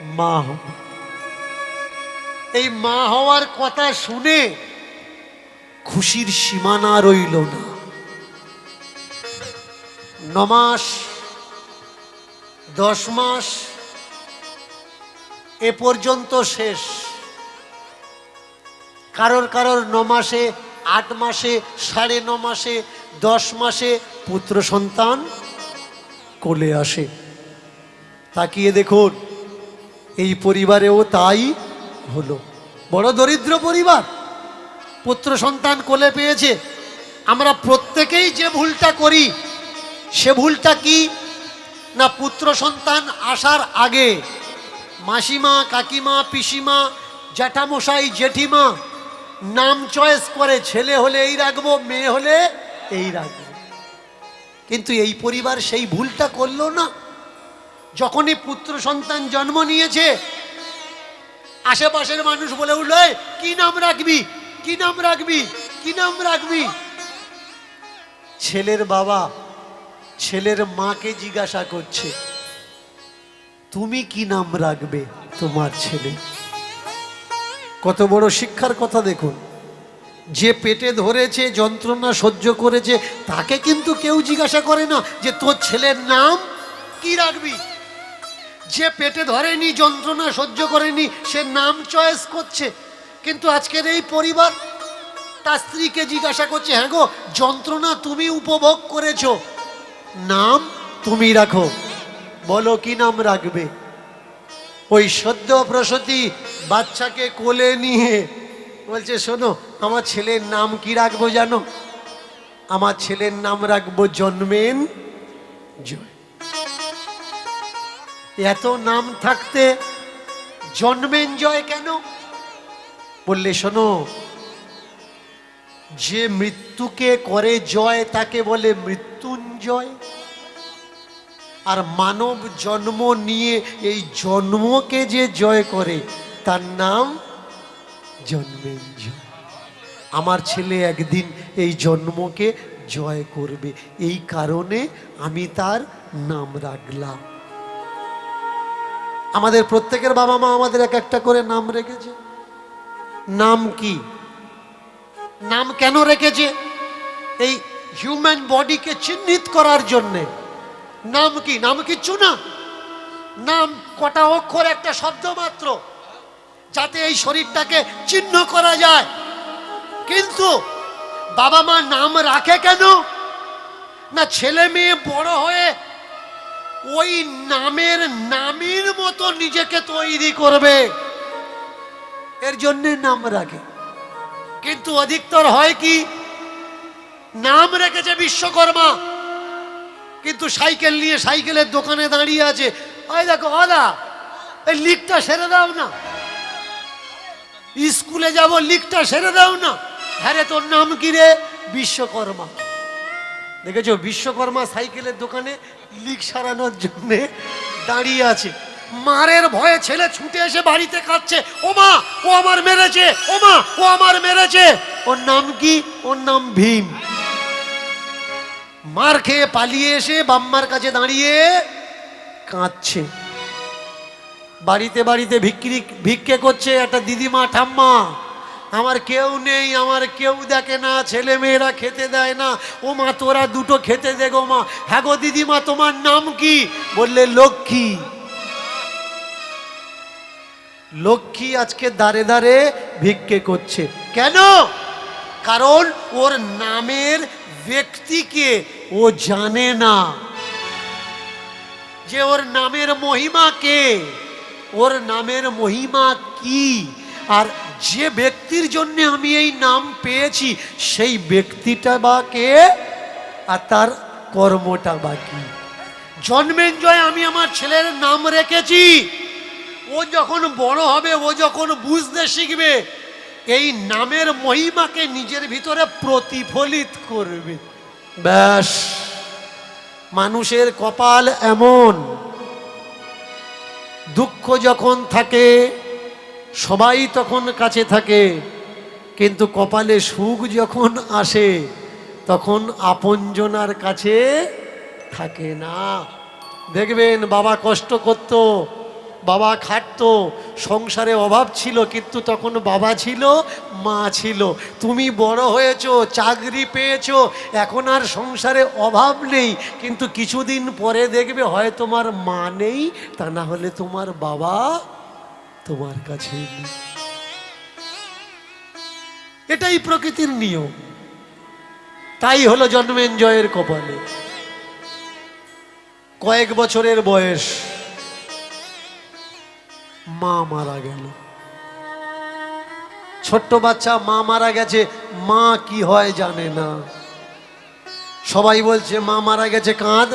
মা হব এই মা হওয়ার কথা শুনে খুশির সীমানা রইল না। নমাস, দশ মাস, এ পর্যন্ত শেষ। কারোর কারোর ন মাসে, আট মাসে, সাড়ে ন মাসে, দশ মাসে পুত্র সন্তান কোলে আসে। তাকিয়ে দেখুন এই পরিবারেও তাই হলো। বড় দরিদ্র পরিবার, পুত্র সন্তান কোলে পেয়েছে। আমরা প্রত্যেকেই যে ভুলটা করি, সে ভুলটা কি? না পুত্র সন্তান আসার আগে মাসিমা, কাকিমা, পিসিমা, জ্যাঠামশাই, জেঠিমা নাম চয়েস করে ছেলে হলে এই রাখব, মেয়ে হলে এই রাখব। কিন্তু এই পরিবার সেই ভুলটা করল না। যখনই পুত্র সন্তান জন্ম নিয়েছে, আশেপাশের মানুষ বলে উঠল কি নাম রাখবি? কি নাম রাখবি? কি নাম রাখবি? ছেলের বাবা ছেলের মাকে জিজ্ঞাসা করছে, তুমি কি নাম রাখবে তোমার ছেলে? কত বড় শিক্ষার কথা দেখুন। যে পেটে ধরেছে, যন্ত্রণা সহ্য করেছে, তাকে কিন্তু কেউ জিজ্ঞাসা করে না যে, তোর ছেলের নাম কি রাখবি? যে পেটে ধরেনি, যন্ত্রণা সহ্য করেনি, সে নাম চয়েস করছে। কিন্তু আজকের এই পরিবার তার স্ত্রীকে জিজ্ঞাসা করছে হ্যাঁ গো, যন্ত্রণা তুমি উপভোগ করেছ? নাম তুমি রাখো। বলো কি নাম রাখবে? ওই সদ্য প্রসূতি বাচ্চাকে কোলে নিয়ে বলছে, শোনো, আমার ছেলের নাম কি রাখব জানো? আমার ছেলের নাম রাখব জন্মেন জয়। এত নাম থাকতে জন্মেন জয় কেন? বললে, শোনো, যে মৃত্যুকে করে জয়, তাকে বলে মৃত্যুঞ্জয়। আর মানব জন্ম নিয়ে এই জন্মকে যে জয় করে, তার নাম জন্মেঞ্জয় আমার ছেলে একদিন এই জন্মকে জয় করবে। এই কারণে আমি তার নাম রাখলাম। আমাদের প্রত্যেকের বাবা মা আমাদের এক একটা করে নাম রেখেছে। নাম কি? নাম কেন রেখেছে? এই হিউম্যান বডিকে চিহ্নিত করার জন্যে। নাম কি? নাম কিচ্ছু না? নাম কটা অক্ষর, একটা শব্দ মাত্র, যাতে এই শরীরটাকে চিহ্ন করা যায়। কিন্তু বাবা মা নাম রাখে কেন? না ছেলে মেয়ে বড় হয়ে ওই নামের নামের মতো নিজেকে তৈরি করবে। এর জন্যে নাম রাখে। কিন্তু অধিকতর হয় কি? নাম রেখেছে বিশ্বকর্মা। কিন্তু সাইকেল নিয়ে সাইকেলের দোকানে দাঁড়িয়ে আছে। ওই দেখো অদা এই লিকটা সেরে দাও না। স্কুলে যাব, লিকটা সেরে দাও না। হ্যাঁ তোর নাম কি রে? বিশ্বকর্মা। দেখেছ, বিশ্বকর্মা সাইকেলের দোকানে লিক সারানোর জন্য দাঁড়িয়ে আছে। মারের ভয়ে ছেলে ছুটে এসে বাড়িতে কাঁদছে, ও মা, ও আমার মেরেছে, ও মা, ও আমার মেরেছে। ওর নাম কি? ওর নাম ভীম। মার খেয়ে পালিয়ে এসে বাম্মার কাছে দাঁড়িয়ে কাঁদছে। বাড়িতে বাড়িতে ভিক্ষি ভিক্ষে করছে একটা দিদিমা, ঠাম্মা। আমার কেউ নেই, আমার কেউ দেখে না ছেলে মেয়েরা খেতে দেয় না। ও মা, তোরা দুটো খেতে দে গো মা। হ্যাঁ গো দিদিমা, তোমার নাম কি? বললে, লক্ষ্মী। লক্ষ্মী আজকে দাঁড়ে দাঁড়ে ভিক্ষে করছে। কেন? কারণ ওর নামের ব্যক্তিকে ও জানে না। যে ওর নামের মহিমা কে ওর নামের মহিমা কি? আর যে ব্যক্তির জন্য আমি এই নাম পেয়েছি, সেই ব্যক্তিটা বা কে আর তার কর্মটা বা কি জন্মেঞ্জয় আমি আমার ছেলের নাম রেখেছি। ও যখন বড় হবে, ও যখন বুঝতে শিখবে, এই নামের মহিমাকে নিজের ভিতরে প্রতিফলিত করবে। ব্যাস, মানুষের কপাল এমন। দুঃখ যখন থাকে সবাই তখন কাছে থাকে, কিন্তু কপালে সুখ যখন আসে, তখন আপনজনার কাছে থাকে না। দেখবেন বাবা কষ্ট করত, বাবা খাটতো, সংসারে অভাব ছিল, কিন্তু তখন বাবা ছিল, মা ছিল। তুমি বড় হয়েছ, চাকরি পেয়েছ, এখন আর সংসারে অভাব নেই, কিন্তু কিছুদিন পরে দেখবে হয় তোমার মা নেই, তা না হলে তোমার বাবা তোমার কাছে। এটাই প্রকৃতির নিয়ম। তাই হলো জন্মেঞ্জয়ের কপালে। কয়েক বছরের বয়স, মা মারা গেল। ছোট্ট বাচ্চা, মা মারা গেছে, মা কি হয় জানে না। সবাই বলছে, মা মারা গেছে, কাঁদ।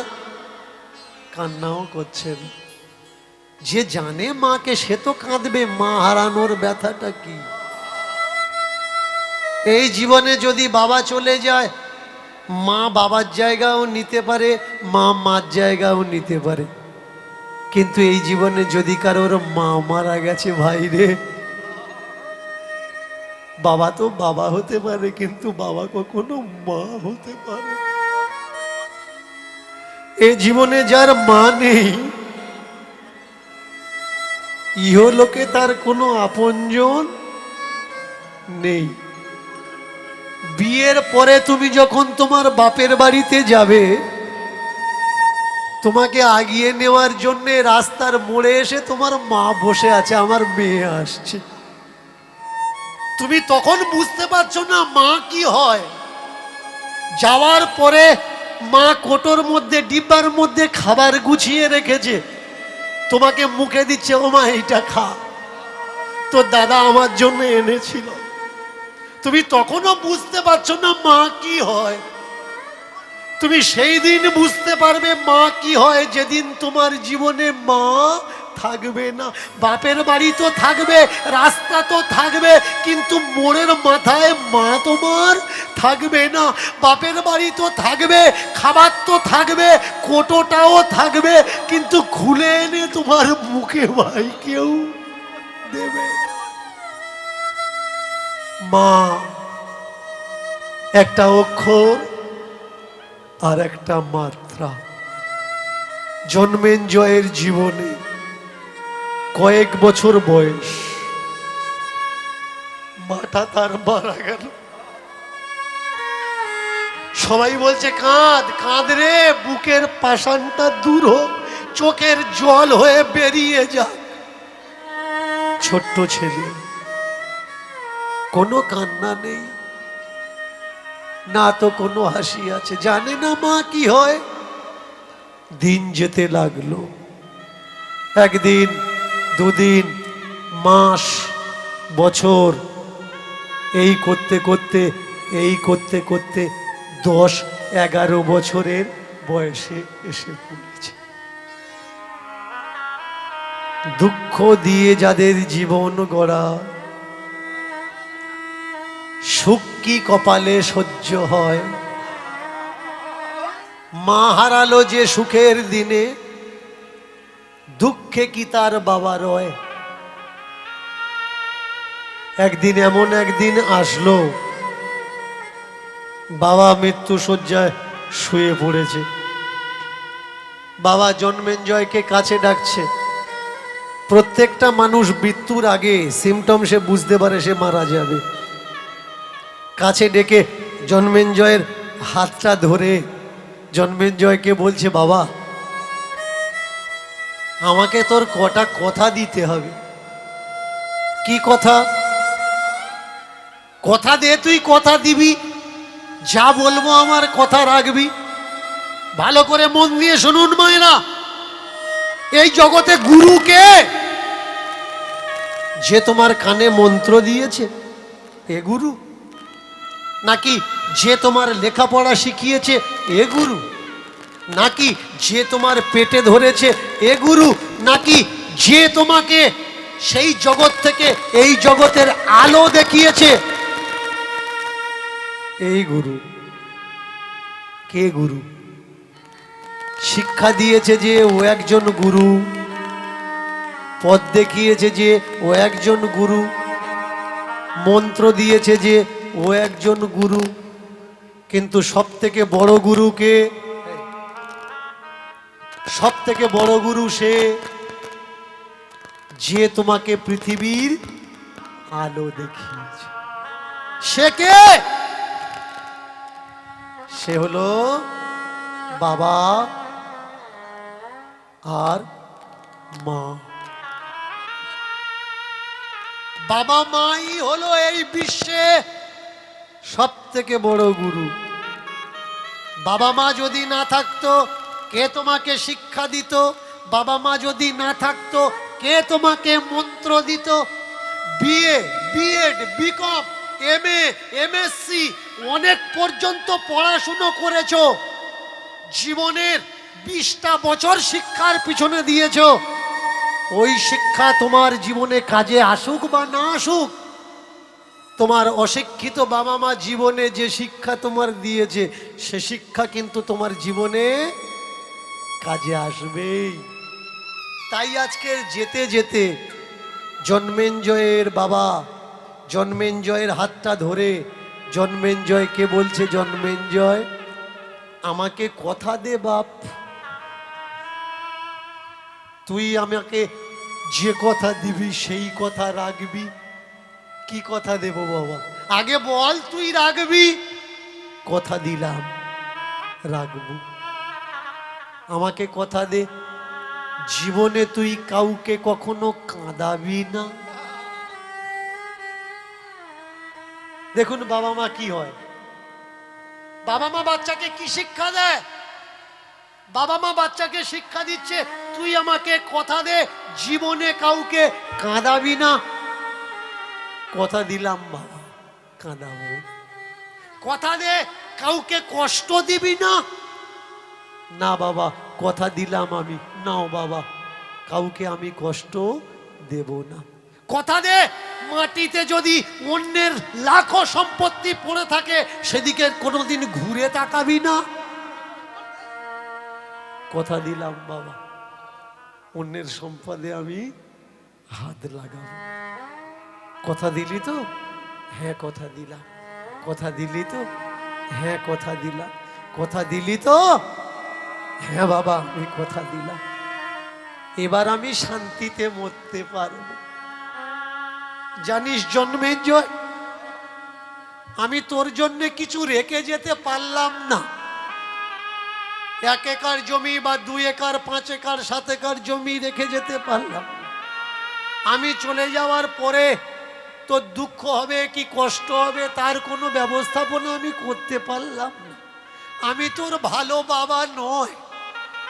কান্নাও করছেন। যে জানে মাকে, সে তো কাঁদবে। মা হারানোর ব্যথাটা কি? এই জীবনে যদি বাবা চলে যায়, মা বাবার জায়গাও নিতে পারে, মা মার জায়গাও নিতে পারে। কিন্তু এই জীবনে যদি কারোর মা মারা গেছে, ভাই রে, বাবা তো বাবা হতে পারে, কিন্তু বাবা কখনো মা হতে পারে। এ জীবনে যার মা নেই ইহলোকে তার কোনো আপনজন নেই। বিয়ের পরে তুমি যখন তোমার বাপের বাড়িতে যাবে, তোমাকে আগিয়ে নেওয়ার জন্য রাস্তার মোড়ে এসে তোমার মা বসে আছে, আমার মেয়ে আসছে। তুমি তখন বুঝতে পারছ না মা কি হয়। যাওয়ার পরে মা কোটোর মধ্যে, ডিব্বার মধ্যে খাবার গুছিয়ে রেখেছে। তোমাকে মুখে দিচ্ছে ও মা এইটা খা। তোর দাদা আমার জন্য এনেছিল। তুমি তখনও বুঝতে পারছ না মা কি হয়। তুমি সেই দিন বুঝতে পারবে মা কি হয়, যেদিন তোমার জীবনে মা থাকবে না। বাপের বাড়ি তো থাকবে, রাস্তা তো থাকবে, কিন্তু মোড়ের মাথায় মা তোমার থাকবে না। বাপের বাড়ি তো থাকবে, খাবার তো থাকবে, কোটোটাও থাকবে, কিন্তু খুলে এনে তোমার মুখে ভাই কেউ দেবে মা, একটা অক্ষর আর একটা মাত্রা। জন্মেঞ্জয়ের জীবনে কয়েক বছর বয়স। মাটা তার মারা গেল। সবাই বলছে, কাঁদ কাঁদ রে, বুকের পাষাণটা দূর হোক, চোখের জল হয়ে বেরিয়ে যাক। ছোট্ট ছেলে, কোনো কান্না নেই, না তো কোনো হাসি আছে। জানে না মা কি হয়? দিন যেতে লাগল। একদিন, দুদিন, মাস, বছর, এই করতে করতে, এই করতে করতে দশ এগারো বছরের বয়সে এসে পড়েছে। দুঃখ দিয়ে যাদের জীবন গড়া, সুখ কি কপালে সহ্য হয়? মা হারালো যে সুখের দিনে, দুঃখে কি তার বাবা রয়? একদিন এমন একদিন আসলো বাবা মৃত্যু শয্যায় শুয়ে পড়েছে। বাবা জন্মেঞ্জয়কে কাছে ডাকছে। প্রত্যেকটা মানুষ মৃত্যুর আগে সিমটম সে বুঝতে পারে সে মারা যাবে। কাছে ডেকে জন্মেঞ্জয়ের হাতটা ধরে জন্মেঞ্জয়কে বলছে, বাবা, আমাকে তোর কটা কথা দিতে হবে। কি কথা? কথা দে, তুই কথা দিবি যা বলব আমার কথা রাখবি। ভালো করে মন দিয়ে শুনুন মায়েরা। এই জগতে গুরুকে যে তোমার কানে মন্ত্র দিয়েছে, এ গুরু। নাকি যে তোমার লেখাপড়া শিখিয়েছে, এ গুরু। নাকি যে তোমার পেটে ধরেছে, এ গুরু। নাকি যে তোমাকে সেই জগৎ থেকে এই জগতের আলো দেখিয়েছে এই গুরু? কে গুরু? শিক্ষা দিয়েছে যে ও একজন গুরু। পথ দেখিয়েছে যে ও একজন গুরু। মন্ত্র দিয়েছে যে ও একজন গুরু। কিন্তু সব থেকে বড় গুরুকে সব থেকে বড় গুরু সে যে তোমাকে পৃথিবীর আলো দেখিয়েছে। সে কে? সে হলো বাবা আর মা। বাবা মাই হলো এই বিশ্বে সব থেকে বড় গুরু। বাবা মা যদি না থাকতো, কে তোমাকে শিক্ষা দিত? বাবা মা যদি না থাকতো, কে তোমাকে মন্ত্র দিত? BA BEd BCom M A MSc অনেক পর্যন্ত পড়াশুনো করেছ। জীবনের বিশটা বছর শিক্ষার পিছনে দিয়েছ। ওই শিক্ষা তোমার জীবনে কাজে আসুক বা না আসুক, তোমার অশিক্ষিত বাবা মা জীবনে যে শিক্ষা তোমার দিয়েছে, সে শিক্ষা কিন্তু তোমার জীবনে কাজে আসবেই। তাই আজকে যেতে যেতে জন্মেঞ্জয়ের বাবা, জন্মেঞ্জয়ের হাতটা ধরে জন্মেঞ্জয়কে বলছে জন্মেঞ্জয়। আমাকে কথা দে বাপ। তুই আমাকে যে কথা দিবি, সেই কথা রাখবি। কি কথা দেব বাবা? আগে বল, তুই রাখবি। কথা দিলাম, রাখব। আমাকে কথা দে। জীবনে তুই কাউকে কখনো কাঁদাবি না। দেখুন বাবা মা কি হয়। বাবা মা বাচ্চাকে কি শিক্ষা দেয়? বাবা মা বাচ্চাকে শিক্ষা দিচ্ছে, তুই আমাকে কথা দে, জীবনে কাউকে কাঁদাবি না। কথা দিলাম বাবা, কাঁদাবো। কথা দে, কাউকে কষ্ট দিবি না। না বাবা, কথা দিলাম আমি, নাও বাবা, কাউকে আমি কষ্ট দেব না। কথা দে মাটিতে যদি অন্যের লাখো সম্পত্তি পড়ে থাকে, সেদিকে কোনোদিন ঘুরে তাকাবি না। কথা দিলাম, বাবা। অন্যের সম্পদে আমি হাত লাগাবো। কথা দিলি তো? হ্যাঁ কথা দিলাম। কথা দিলি তো? হ্যাঁ কথা দিলাম। কথা দিলি তো? হ্যাঁ বাবা, আমি কথা দিলাম। এবার আমি শান্তিতে মরতে পারব। জানিস জন্মের জয়? আমি তোর জন্য কিছু রেখে যেতে পারলাম না। এক একর জমি বা দুই একর, পাঁচ একর, সাত একর জমি রেখে যেতে পারলাম আমি চলে যাওয়ার পরে তোর দুঃখ হবে কি কষ্ট হবে তার কোনো ব্যবস্থাপনা আমি করতে পারলাম না। আমি তোর ভালো বাবা নয়,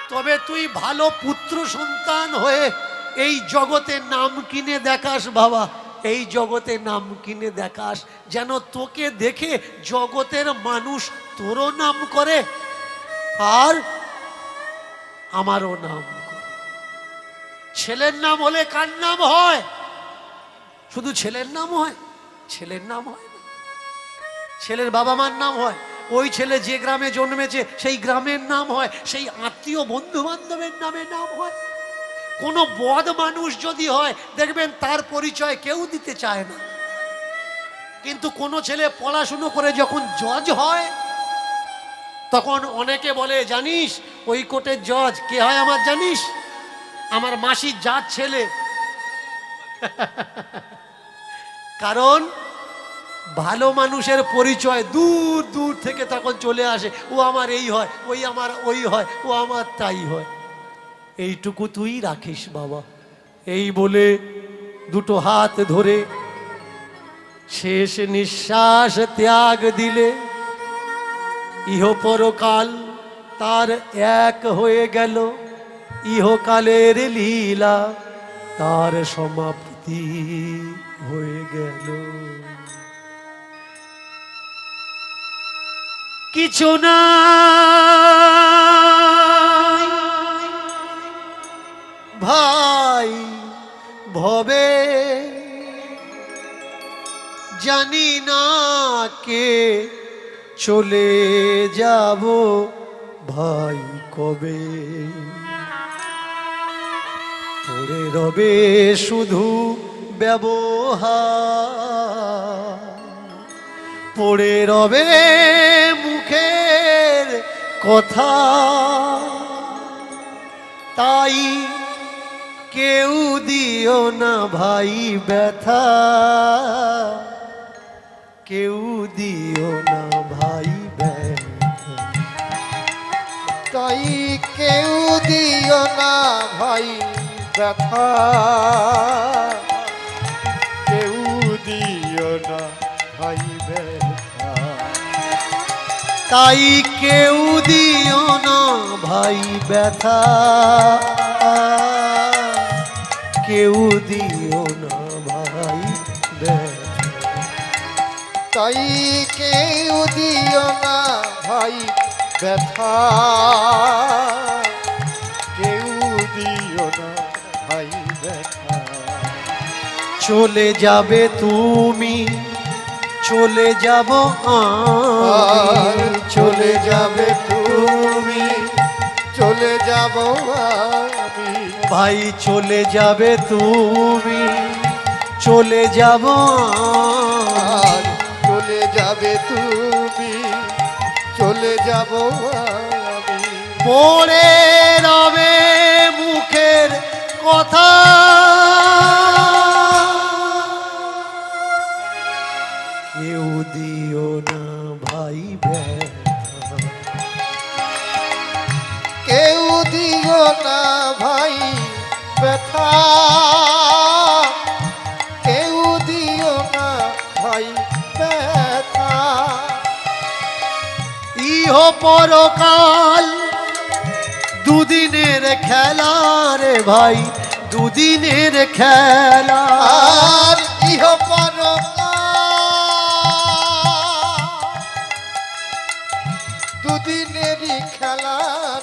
তবে তুই ভালো পুত্র সন্তান হয়ে এই জগতে নাম কিনে দেখাস বাবা। এই জগতে নাম কিনে দেখাস, যেন তোকে দেখে জগতের মানুষ তোরও নাম করে আর আমারও নাম ছেলের নাম হলে কার নাম হয়? শুধু ছেলের নাম হয়, ছেলের নাম হয় ছেলের বাবা মার নাম হয়, ওই ছেলে যে গ্রামে জন্মেছে সেই গ্রামের নাম হয়, সেই আত্মীয় বন্ধু বান্ধবের নামে নাম হয়। কোনো বদ মানুষ যদি হয়, দেখবেন তার পরিচয় কেউ দিতে চায় না। কিন্তু কোনো ছেলে পড়াশুনো করে যখন জজ হয়, তখন অনেকে বলে, জানিস, ওই কোর্টের জজ, কে হয় আমার জানিস? আমার মাসির জাত ছেলে। কারণ ভালো মানুষের পরিচয় দূর দূর থেকে তখন চলে আসে, ও আমার এই হয়, ওই আমার ওই হয়, ও আমার তাই হয়। এইটুকু তুই রাখিস, বাবা। এই বলে দুটো হাত ধরে শেষ নিঃশ্বাস ত্যাগ দিলে ইহ পরকাল তার এক হয়ে গেল। ইহকালের লীলা তার সমাপ্তি হয়ে গেল। কিছু না ভাই, ভবে। জানি না কে চলে যাব ভাই কবে। পড়ে রবে শুধু ব্যবহার। পড়ে রবে মুখের কথা। তাই কেউ দিও না ভাই ব্যথা। কেউ দিও না ভাই ব্যথা। তাই কেউ দিও না ভাই ব্যথা। কেউ দিও না ভাই ব্যথা। তাই কেউ দিও না ভাই ব্যথা। কেউ দিও না ভাই তাই কেউ দিও না ভাই, ব্যথা। কেউ দিও না ভাই, ব্যথা। চলে যাবে তুমি, চলে যাব চলে যাবে তুমি, চলে যাব আমি। ভাই চলে যাবে তুমি। চলে যাব চলে যাবে তুমি। চলে যাব আমি। পড়ে রবে মুখের কথা। পরকাল। দুদিনের খেলা রে ভাই দুদিনের খেলা। ইহ পরকাল। দুদিনেরই খেলা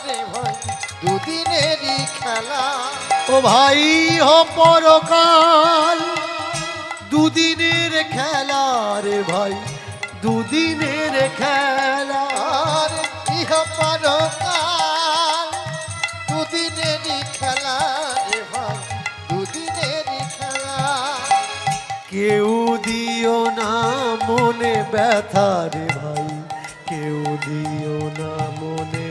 রে ভাই দুদিনেরই খেলা। ও ভাই ইহ পরকাল। দুদিনের খেলা রে ভাই দুদিনের খেলা। ইহ পরকাল দুদিনেরই খেলা রে ভাই দুদিনেরই খেলা। কেউ দিও না মনে ব্যথা রে ভাই কেউ দিও না মনে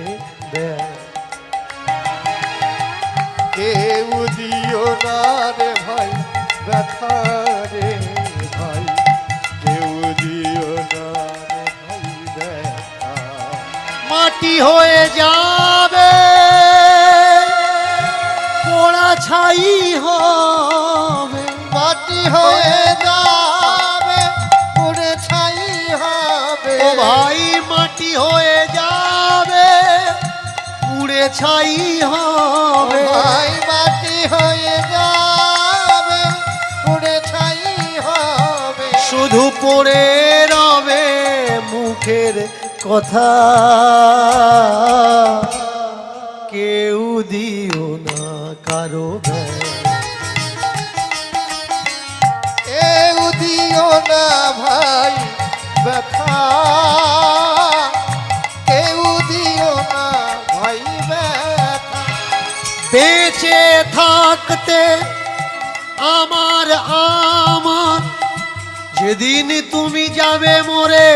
কেউ দিও না রে ভাই ব্যথা মাটি হয়ে যাবে। পোড়া ছাই হবে। মাটি হয়ে যাবে। পুড়ে ছাই হবে। ও ভাই মাটি হয়ে যাবে। পুড়ে ছাই হবে। ভাই মাটি হয়ে যাবে। পুড়ে ছাই হবে। শুধু পড়ে রবে মুখের কথা কেউ দিও না কারও। কেউ দিও না ভাই ব্যথা। কেউ দিও না ভাই ব্যথা। বেঁচে থাকতে আমার আমার। যেদিন তুমি যাবে মোরে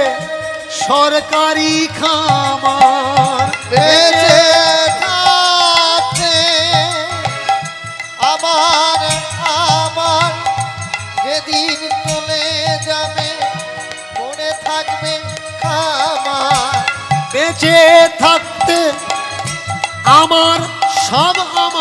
সরকারি খামার বেঁচে থাকতে আমার আমার যেদিন চলে যাবে, মনে থাকবে খামার। বেঁচে থাকতে আমার সব আমার